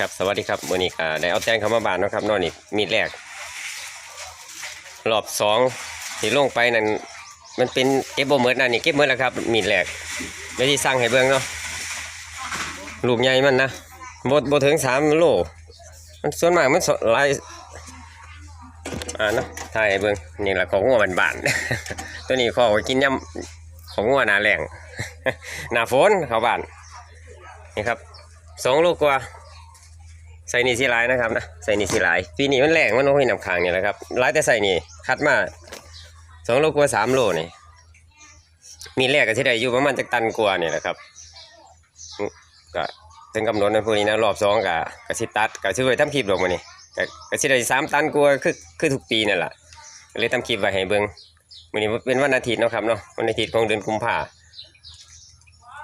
ครับสวัสดีครับมื่อนี้ก็ได้เอาแตงเข้ามาบานนะครับนอนนี่มีดแรกรอบสองที่ลงไปนั่นมันเป็นเก็บบ่เมิดนะนี่เก็บเมิดแล้วครับ มีดแรกไม่ได้สั่งให้เบิ่งเนาะลูกใหญ่มันนะบ่บ่ถึงสามโลมันส่วนมากมันลายอ่าเนาะถ่ายให้เบิ่งนี่แหละของงัวบ้านๆตัวนี้ขอกินยำของงัวหนาแรงหนาฝนเขาบานนี่ครับสองโลกว่า ใส่นี่สีหลายนะครับนะใส่นี่สีหลายปีนี้มันแรงมันโอ้ยน้ำค้างนี่แหละครับหลายแต่ใส่นี่คัดมาสองโลกว่าสามโลนี่มีแรกก็ที่ได้อยู่ประมาณจักตันกว่านี่แหละครับอืมก็ถึงกำหนดนะพวกนี้นะรอบสองก็ก็สิตัดก็ช่วยทำคลิปลงมานี่ก็ก็สิได้สามตันกว่าคือคือทุกปีนั่นแหละก็เลยทำคลิปไว้ให้เบิ่งวันนี้เป็นวันอาทิตย์เนาะครับเนาะวันอาทิตย์ของเดือนกุมภา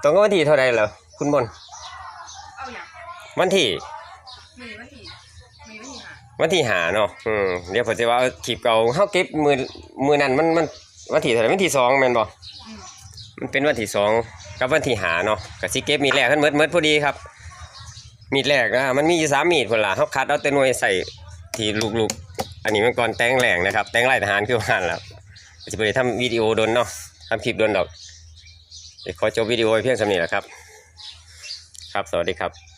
ตรงกับวันที่เท่าไหรเหรอคุณบนเอาอย่างวันที่ มีวันที่มีวันที่หาวันที่หาเนาะอืมเดี๋ยวผมจะว่าเอาคลิปเก่าเฮาเก็บมือมือนั้นมันมันวันที่เท่าไหร่วันที่สองแม่นบ่อืมมันเป็นวันที่สองกับวันที่หาเนาะก็สิเก็บมีดแรกกันเมิดเมิดพอดีครับ มีดแรกนะมันมีอยู่สามมีดพุ่นล่ะเฮาคัดเอาแต่หน่วยใส่ที่ลูกๆ อันนี้มันก่อนแต่งแรงนะครับ แต่งลายทหารคือว่าหั่นล่ะสิบ่ได้ทำวิดีโอโดนเนาะทำคลิปโดนดอกเดี๋ยวขอจบวิดีโอไว้เพียงสำนี้แหละครับ ครับ สวัสดีครับ